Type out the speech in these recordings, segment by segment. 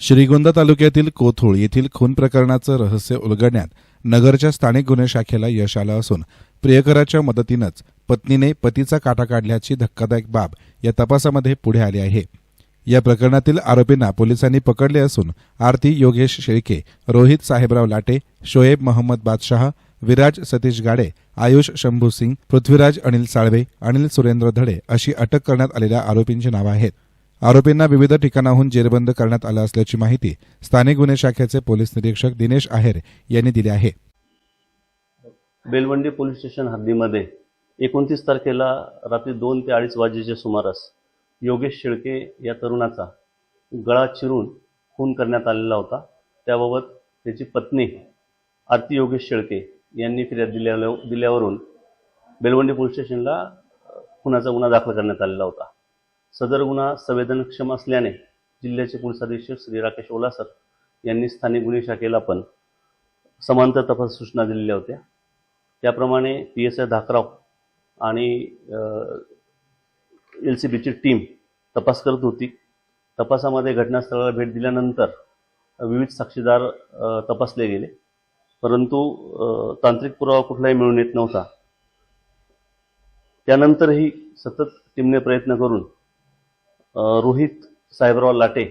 श्रीगोंदा तालुक्यातील कोथुळ येथील खून प्रकरणाचं रहस्य उलगडण्यात नगरच्या स्थानिक गुन्हे शाखेला यश आलं असून प्रियकराच्या मदतीनंच पत्नीने पतीचा काटा काढल्याची धक्कादायक बाब या तपासामध्ये पुढे आली आहे. या प्रकरणातील आरोपींना पोलिसांनी पकडले असून आरती योगेश शेळके रोहित साहेबराव लाटे शोएब मोहम्मद बादशाह विराज सतीश गाडे आयुष शंभू सिंग पृथ्वीराज अनिल साळवे अनिल सुरेंद्र धडे अशी अटक करण्यात आलेल्या आरोपींची नावं आहेत. आरोपींना विविध ठिकाणाहून जेरबंद करण्यात आलं असल्याची माहिती स्थानिक गुन्हे शाखेचे पोलीस निरीक्षक दिनेश आहेर यांनी दिली आहे. बेलवंडी पोलीस स्टेशन हद्दीमध्ये एकोणतीस तारखेला रात्री दोन ते अडीच वाजेच्या सुमारास योगेश शेळके या तरुणाचा गळा चिरून खून करण्यात आलेला होता. त्याबाबत त्याची पत्नी आरती योगेश शेळके यांनी फिर्याद दिल्या दिल्यावरून बेलवंडी पोलीस स्टेशनला खुनाचा गुन्हा दाखल करण्यात आलेला होता. सदर गुन्हा संवेदनक्षम असल्याने जिल्ह्याचे पोलीस अधीक्षक श्री राकेश ओलासर यांनी स्थानिक गुन्हे शाखेला पण समांतर तपास सूचना दिलेल्या होत्या. त्याप्रमाणे पी एस आय धाकराव आणि एल सी बीची टीम तपास करत होती. तपासामध्ये घटनास्थळाला भेट दिल्यानंतर विविध साक्षीदार तपासले गेले. परंतु तांत्रिक पुरावा कुठलाही मिळून येत नव्हता. त्यानंतरही सतत टीमने प्रयत्न करून रोहित साहेबराव लाटे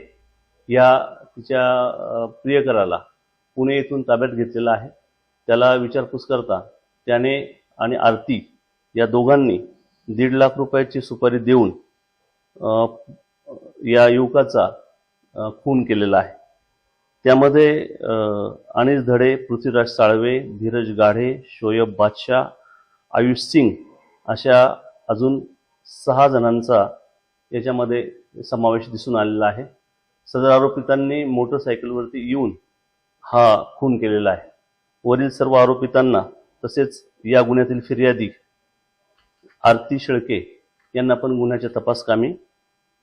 या तिच्या प्रियकराला पुणे येथून ताब्यात घेतलेला आहे. त्याला विचारपूस करता त्याने आणि आरती या दोघांनी दीड लाख रुपयाची सुपारी देऊन या युवकाचा खून केलेला आहे. त्यामध्ये अ, अनिल धडे पृथ्वीराज साळवे धीरज गाढे शोएब बादशाह आयुष सिंग अशा अजून सहा जणांचा याच्यामध्ये समावेश दिसून आलेला आहे. सदर आरोपितांनी मोटरसायकलवरती येऊन हा खून केलेला आहे. वरील सर्व आरोपितांना तसेच या गुन्ह्यातील फिर्यादी आरती शेळके यांना पण गुन्ह्याच्या तपासकामी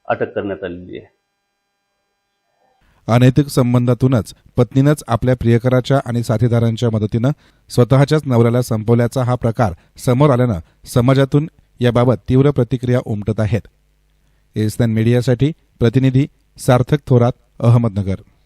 अटक करण्यात आलेली आहे. अनैतिक संबंधातूनच पत्नीनंच आपल्या प्रियकराच्या आणि साथीदारांच्या मदतीनं स्वतःच्याच नवऱ्याला संपवल्याचा हा प्रकार समोर आल्यानं समाजातून याबाबत तीव्र प्रतिक्रिया उमटत आहेत. एसएन मीडियासाठी प्रतिनिधी सार्थक थोरात अहमदनगर.